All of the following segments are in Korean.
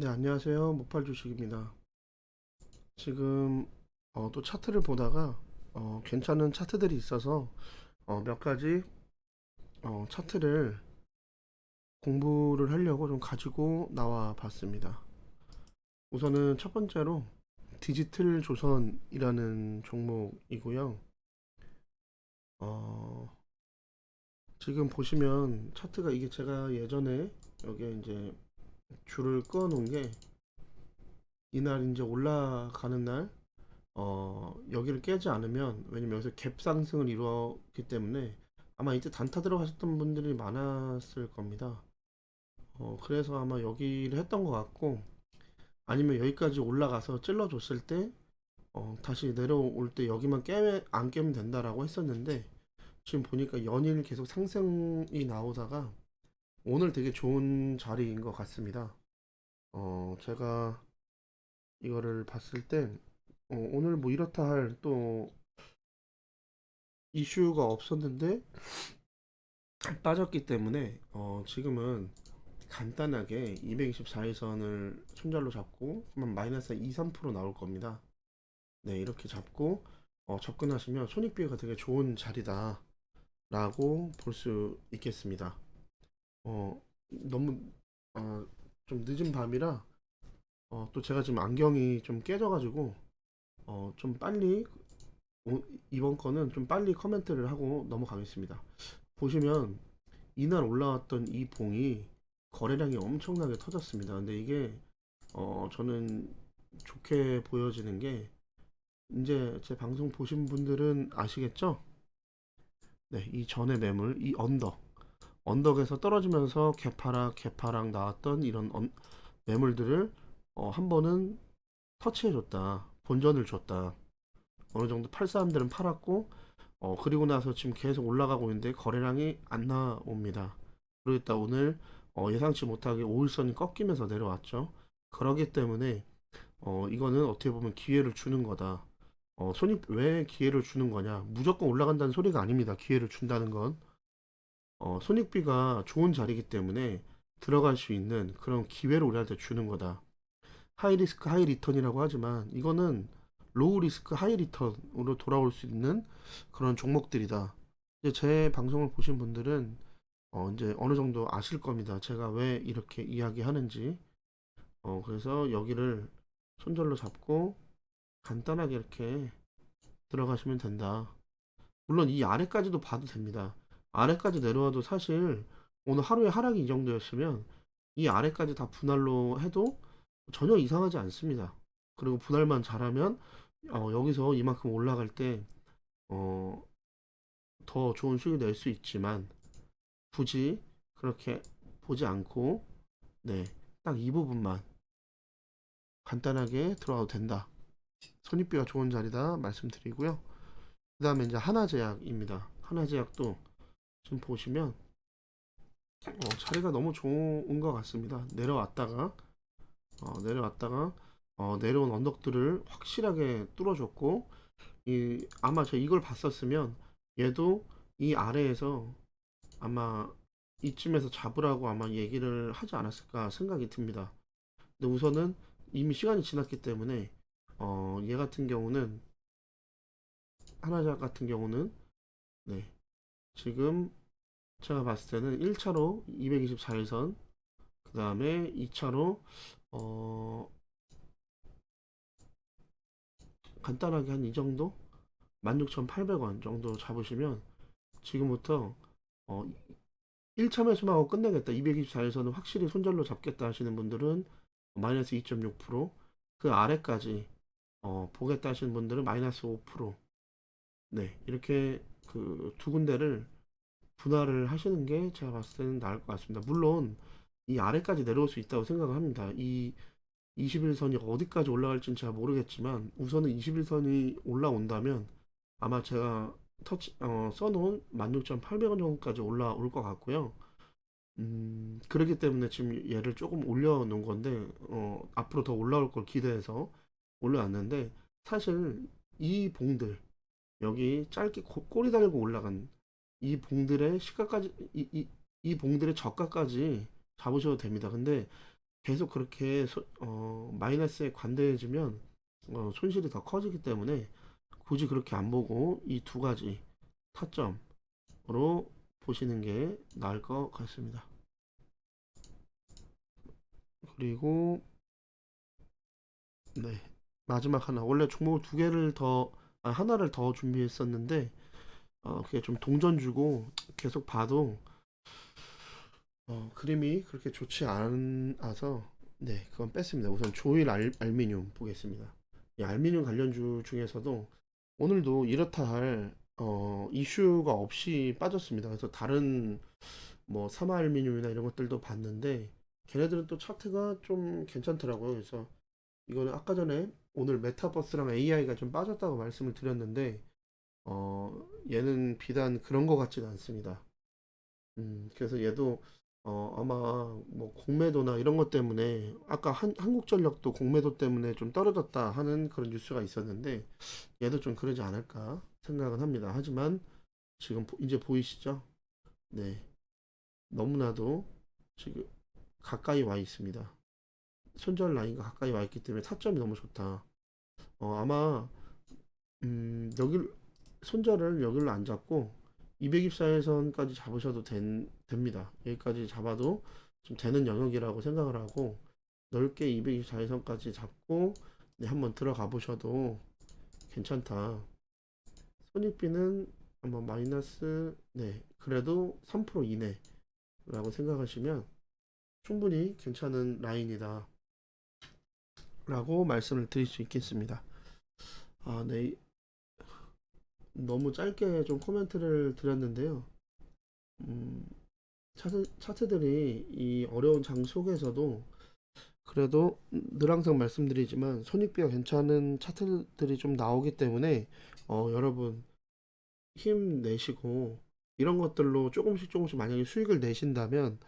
네, 안녕하세요. 모팔 주식입니다. 지금 어, 또 차트를 보다가 어, 괜찮은 차트들이 있어서 어, 몇 가지 어, 차트를 공부를 하려고 좀 가지고 나와 봤습니다. 우선은 첫 번째로 디지털 조선이라는 종목이고요. 어, 지금 보시면 차트가 이게 제가 예전에 여기에 이제 줄을 끊어 놓은 게 이날 이제 올라가는 날 어, 여기를 깨지 않으면 왜냐면 여기서 갭 상승을 이루었기 때문에 아마 이때 단타 들어가셨던 분들이 많았을 겁니다. 어, 그래서 아마 여기를 했던 것 같고 아니면 여기까지 올라가서 찔러줬을 때 어, 다시 내려올 때 여기만 깨, 안 깨면 된다라고 했었는데 지금 보니까 연일 계속 상승이 나오다가 오늘 되게 좋은 자리인 것 같습니다. 어, 제가 이거를 봤을 때 어, 오늘 뭐 이렇다 할 또 이슈가 없었는데 빠졌기 때문에 어, 지금은 간단하게 224일선을 손절로 잡고 그러면 마이너스 2, 3% 나올 겁니다. 네, 이렇게 잡고 어, 접근하시면 손익비가 되게 좋은 자리다 라고 볼 수 있겠습니다. 어, 너무 어, 좀 늦은 밤이라 어, 또 제가 지금 안경이 좀 깨져가지고 어, 좀 빨리 오- 이번 거는 좀 빨리 코멘트를 하고 넘어가겠습니다. 보시면 이날 올라왔던 이 봉이 거래량이 엄청나게 터졌습니다. 근데 이게 어, 저는 좋게 보여지는 게 이제 제 방송 보신 분들은 아시겠죠? 네, 이 전의 매물, 이 언덕, 언덕에서 떨어지면서 개파락, 개파락 나왔던 이런 언- 매물들을 어, 한 번은 터치해줬다. 본전을 줬다. 어느 정도 팔 사람들은 팔았고, 어, 그리고 나서 지금 계속 올라가고 있는데 거래량이 안 나옵니다. 그러고 있다 오늘 어, 예상치 못하게 5일선이 꺾이면서 내려왔죠. 그러기 때문에 어, 이거는 어떻게 보면 기회를 주는 거다. 어, 손익 왜 기회를 주는 거냐? 무조건 올라간다는 소리가 아닙니다. 기회를 준다는 건 어, 손익비가 좋은 자리이기 때문에 들어갈 수 있는 그런 기회를 우리한테 주는 거다. 하이 리스크 하이 리턴이라고 하지만 이거는 로우 리스크 하이 리턴으로 돌아올 수 있는 그런 종목들이다. 이제 제 방송을 보신 분들은 어, 이제 어느 정도 아실 겁니다. 제가 왜 이렇게 이야기하는지. 어, 그래서 여기를 손절로 잡고 간단하게 이렇게 들어가시면 된다. 물론 이 아래까지도 봐도 됩니다. 아래까지 내려와도 사실 오늘 하루에 하락이 이 정도였으면 이 아래까지 다 분할로 해도 전혀 이상하지 않습니다. 그리고 분할만 잘하면 어, 여기서 이만큼 올라갈 때 어, 더 좋은 수익을 낼 수 있지만 굳이 그렇게 보지 않고 네, 딱 이 부분만 간단하게 들어가도 된다. 손익비가 좋은 자리다 말씀드리고요. 그 다음에 이제 하나제약입니다. 하나제약도 지금 보시면 어, 자리가 너무 좋은 것 같습니다. 내려왔다가 어, 내려왔다가 어, 내려온 언덕들을 확실하게 뚫어줬고 이 아마 제가 이걸 봤었으면 얘도 이 아래에서 아마 이쯤에서 잡으라고 아마 얘기를 하지 않았을까 생각이 듭니다. 근데 우선은 이미 시간이 지났기 때문에 어, 얘 같은 경우는 하나자 같은 경우는 네 지금 제가 봤을 때는 1차로 224일선 그 다음에 2차로 어 간단하게 한 이 정도? 16,800원 정도 잡으시면 지금부터 어 1차 매수하고 끝내겠다. 224일선은 확실히 손절로 잡겠다 하시는 분들은 마이너스 2.6%그 아래까지 어 보겠다 하시는 분들은 마이너스 5% 네, 이렇게 그 두 군데를 분할을 하시는 게 제가 봤을 때는 나을 것 같습니다. 물론 이 아래까지 내려올 수 있다고 생각을 합니다. 이 21선이 어디까지 올라갈지는 제가 모르겠지만 우선은 21선이 올라온다면 아마 제가 터치 어, 써놓은 16,800원 정도까지 올라올 것 같고요. 음, 그렇기 때문에 지금 얘를 조금 올려놓은 건데 어, 앞으로 더 올라올 걸 기대해서 올려놨는데 사실 이 봉들 여기 짧게 고- 꼬리 달고 올라간 이 봉들의 시가까지 이, 이, 이 봉들의 저가까지 잡으셔도 됩니다. 근데 계속 그렇게 소- 어, 마이너스에 관대해지면 어, 손실이 더 커지기 때문에 굳이 그렇게 안 보고 이 두 가지 타점으로 보시는 게 나을 것 같습니다. 그리고 네 마지막 하나 원래 종목 두 개를 더 아, 하나를 더 준비했었는데 어, 그게 좀 동전 주고 계속 봐도 어, 그림이 그렇게 좋지 않아서 네 그건 뺐습니다. 우선 조일 알, 알미늄 보겠습니다. 이 알미늄 관련주 중에서도 오늘도 이렇다 할 어, 이슈가 없이 빠졌습니다. 그래서 다른 뭐 사마 알미늄이나 이런 것들도 봤는데 걔네들은 또 차트가 좀 괜찮더라고요. 그래서 이거는 아까 전에 오늘 메타버스랑 AI가 좀 빠졌다고 말씀을 드렸는데 어, 얘는 비단 그런 것 같지는 않습니다. 음, 그래서 얘도 어, 아마 뭐 공매도나 이런 것 때문에 아까 한, 한국전력도 공매도 때문에 좀 떨어졌다 하는 그런 뉴스가 있었는데 얘도 좀 그러지 않을까 생각은 합니다. 하지만 지금 보- 이제 보이시죠? 네. 너무나도 지금 가까이 와 있습니다. 손절 라인과 가까이 와 있기 때문에 타점이 너무 좋다. 어, 아마 음, 여길 손절을 여기로 안 잡고 224일선까지 잡으셔도 된, 됩니다. 여기까지 잡아도 좀 되는 영역이라고 생각을 하고 넓게 224일선까지 잡고 네, 한번 들어가 보셔도 괜찮다. 손익비는 아마 마이너스 네 그래도 3% 이내라고 생각하시면 충분히 괜찮은 라인이다. 라고 말씀을 드릴 수 있겠습니다. 아, 네. 너무 짧게 좀 코멘트를 드렸는데요. 음, 차트, 차트들이 이 어려운 장 속에서도 그래도 늘 항상 말씀드리지만 손익비가 괜찮은 차트들이 좀 나오기 때문에 어, 여러분 힘내시고 이런 것들로 조금씩 조금씩 만약에 수익을 내신다면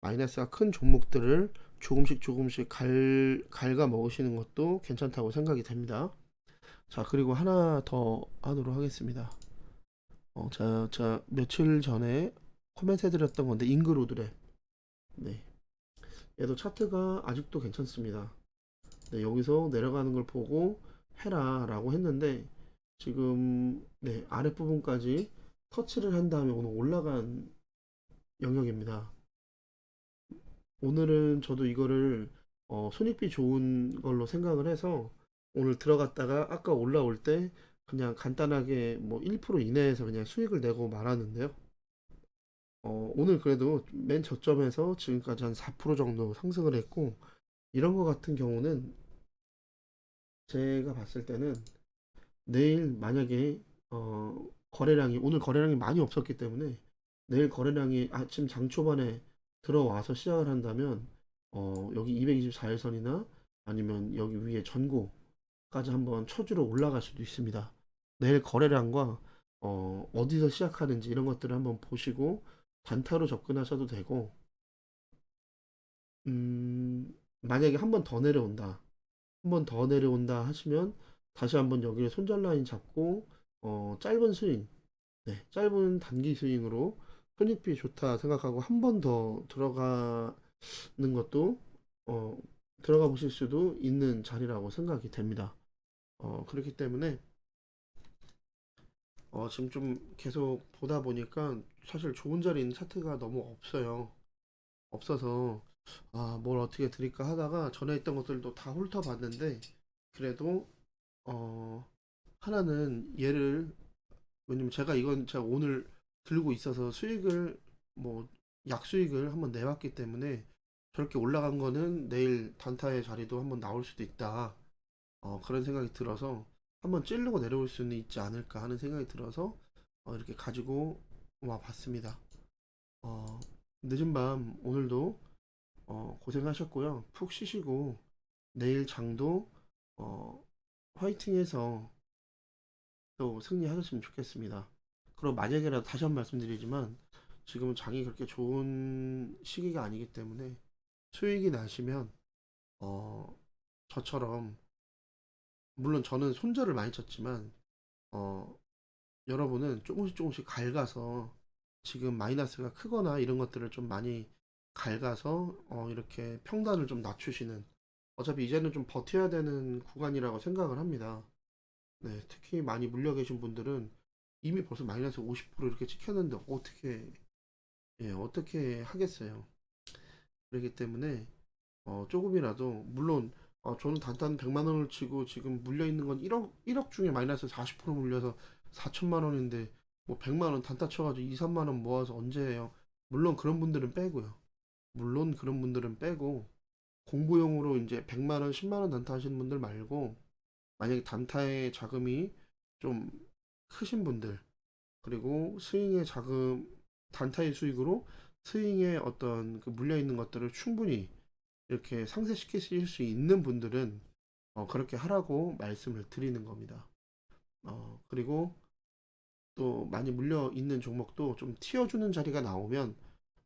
마이너스가 큰 종목들을 조금씩 조금씩 갈, 갉아 먹으시는 것도 괜찮다고 생각이 됩니다. 자, 그리고 하나 더 하도록 하겠습니다. 어, 자, 자, 며칠 전에 코멘트 해드렸던 건데, 잉그로드랩. 네. 얘도 차트가 아직도 괜찮습니다. 네, 여기서 내려가는 걸 보고 해라 라고 했는데, 지금, 네, 아랫부분까지 터치를 한 다음에 오늘 올라간 영역입니다. 오늘은 저도 이거를 어, 손익비 좋은 걸로 생각을 해서 오늘 들어갔다가 아까 올라올 때 그냥 간단하게 뭐 1% 이내에서 그냥 수익을 내고 말았는데요. 어, 오늘 그래도 맨 저점에서 지금까지 한 4% 정도 상승을 했고 이런 거 같은 경우는 제가 봤을 때는 내일 만약에 어, 거래량이 오늘 거래량이 많이 없었기 때문에 내일 거래량이 아침 장 초반에 들어와서 시작을 한다면 어, 여기 224일선이나 아니면 여기 위에 전고까지 한번 쳐주러 올라갈 수도 있습니다. 내일 거래량과 어, 어디서 시작하는지 이런 것들을 한번 보시고 단타로 접근하셔도 되고 음, 만약에 한 번 더 내려온다. 한 번 더 내려온다 하시면 다시 한번 여기를 손절 라인 잡고 어, 짧은 스윙, 네, 짧은 단기 스윙으로 손익비 좋다 생각하고 한 번 더 들어가는 것도 어, 들어가 보실 수도 있는 자리라고 생각이 됩니다. 어, 그렇기 때문에 어, 지금 좀 계속 보다 보니까 사실 좋은 자리 있는 차트가 너무 없어요. 없어서 아, 뭘 어떻게 드릴까 하다가 전에 있던 것들도 다 훑어봤는데 그래도 어, 하나는 얘를 왜냐면 제가 이건 제가 오늘 들고 있어서 수익을 뭐 약수익을 한번 내봤기 때문에 저렇게 올라간 거는 내일 단타의 자리도 한번 나올 수도 있다. 어, 그런 생각이 들어서 한번 찌르고 내려올 수는 있지 않을까 하는 생각이 들어서 어, 이렇게 가지고 와 봤습니다. 어, 늦은 밤 오늘도 어, 고생하셨고요. 푹 쉬시고 내일 장도 어, 화이팅해서 또 승리하셨으면 좋겠습니다. 그럼 만약에라도 다시 한 번 말씀드리지만 지금은 장이 그렇게 좋은 시기가 아니기 때문에 수익이 나시면 어, 저처럼 물론 저는 손절을 많이 쳤지만 어, 여러분은 조금씩 조금씩 갉아서 지금 마이너스가 크거나 이런 것들을 좀 많이 갉아서 어, 이렇게 평단을 좀 낮추시는 어차피 이제는 좀 버텨야 되는 구간이라고 생각을 합니다. 네, 특히 많이 물려 계신 분들은 이미 벌써 마이너스 50% 이렇게 찍혔는데 어떻게 예, 어떻게 하겠어요. 그렇기 때문에 어, 조금이라도 물론 어, 저는 단단 100만 원을 치고 지금 물려 있는 건 1억 1억 중에 마이너스 40% 물려서 4천만 원인데 뭐 100만 원 단타 쳐가지고 2, 3만 원 모아서 언제 해요? 물론 그런 분들은 빼고요. 물론 그런 분들은 빼고 공부용으로 이제 100만 원, 10만 원 단타 하시는 분들 말고 만약에 단타의 자금이 좀 크신 분들 그리고 스윙의 자금 단타의 수익으로 스윙의 어떤 그 물려 있는 것들을 충분히 이렇게 상쇄시키실 수 있는 분들은 어, 그렇게 하라고 말씀을 드리는 겁니다. 어, 그리고 또 많이 물려 있는 종목도 좀 튀어주는 자리가 나오면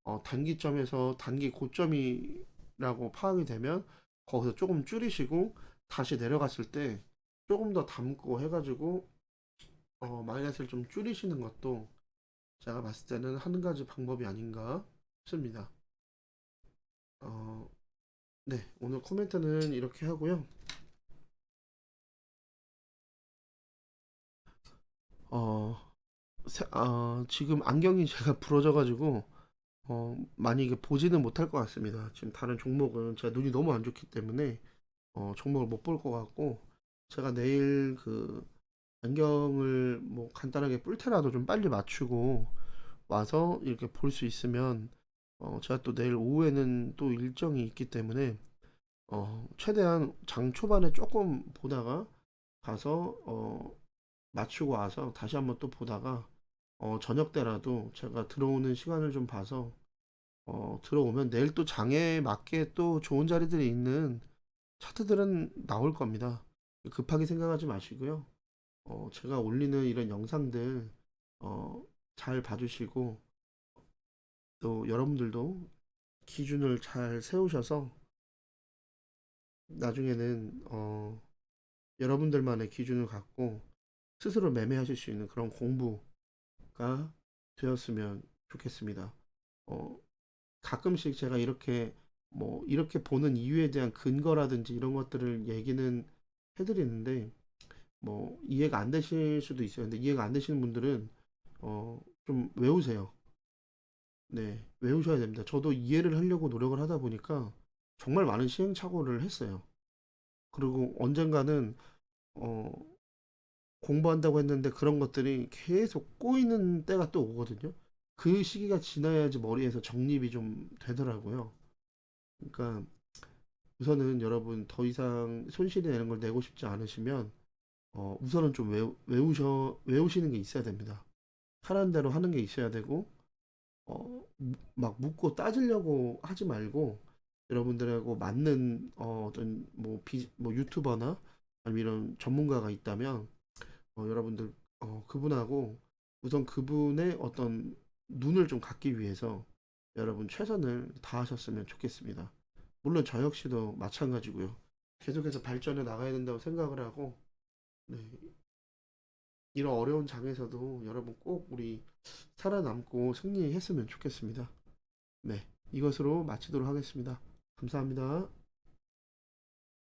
어, 단기점에서 단기 고점이라고 파악이 되면 거기서 조금 줄이시고 다시 내려갔을 때 조금 더 담고 해가지고 어, 마이너스를 좀 줄이시는 것도 제가 봤을 때는 한 가지 방법이 아닌가 싶습니다. 어, 네, 오늘 코멘트는 이렇게 하고요. 어, 세- 어, 지금 안경이 제가 부러져가지고 어, 많이 보지는 못할 것 같습니다. 지금 다른 종목은 제가 눈이 너무 안 좋기 때문에 어, 종목을 못 볼 것 같고 제가 내일 그 안경을 뭐 간단하게 뿔 테라도 좀 빨리 맞추고 와서 이렇게 볼 수 있으면 어, 제가 또 내일 오후에는 또 일정이 있기 때문에 어, 최대한 장 초반에 조금 보다가 가서 어, 맞추고 와서 다시 한번 또 보다가 어, 저녁 때라도 제가 들어오는 시간을 좀 봐서 어, 들어오면 내일 또 장에 맞게 또 좋은 자리들이 있는 차트들은 나올 겁니다. 급하게 생각하지 마시고요. 어, 제가 올리는 이런 영상들 어, 잘 봐주시고 또 여러분들도 기준을 잘 세우셔서 나중에는 어, 여러분들만의 기준을 갖고 스스로 매매하실 수 있는 그런 공부가 되었으면 좋겠습니다. 어, 가끔씩 제가 이렇게 뭐 이렇게 보는 이유에 대한 근거라든지 이런 것들을 얘기는 해드리는데 뭐 이해가 안 되실 수도 있어요. 근데 이해가 안 되시는 분들은 어, 좀 외우세요. 네, 외우셔야 됩니다. 저도 이해를 하려고 노력을 하다 보니까 정말 많은 시행착오를 했어요. 그리고 언젠가는 어, 공부한다고 했는데 그런 것들이 계속 꼬이는 때가 또 오거든요. 그 시기가 지나야지 머리에서 정립이 좀 되더라고요. 그러니까 우선은 여러분 더 이상 손실이 되는 걸 내고 싶지 않으시면 어, 우선은 좀 외우, 외우셔, 외우시는 게 있어야 됩니다. 하라는 대로 하는 게 있어야 되고 어, 무- 막 묻고 따지려고 하지 말고 여러분들하고 맞는 어, 어떤 뭐, 비, 뭐 유튜버나 아니면 이런 전문가가 있다면 어, 여러분들 어, 그분하고 우선 그분의 어떤 눈을 좀 갖기 위해서 여러분 최선을 다하셨으면 좋겠습니다. 물론 저 역시도 마찬가지고요. 계속해서 발전해 나가야 된다고 생각을 하고 네, 이런 어려운 장에서도 여러분 꼭 우리 살아남고 승리했으면 좋겠습니다. 네, 이것으로 마치도록 하겠습니다. 감사합니다.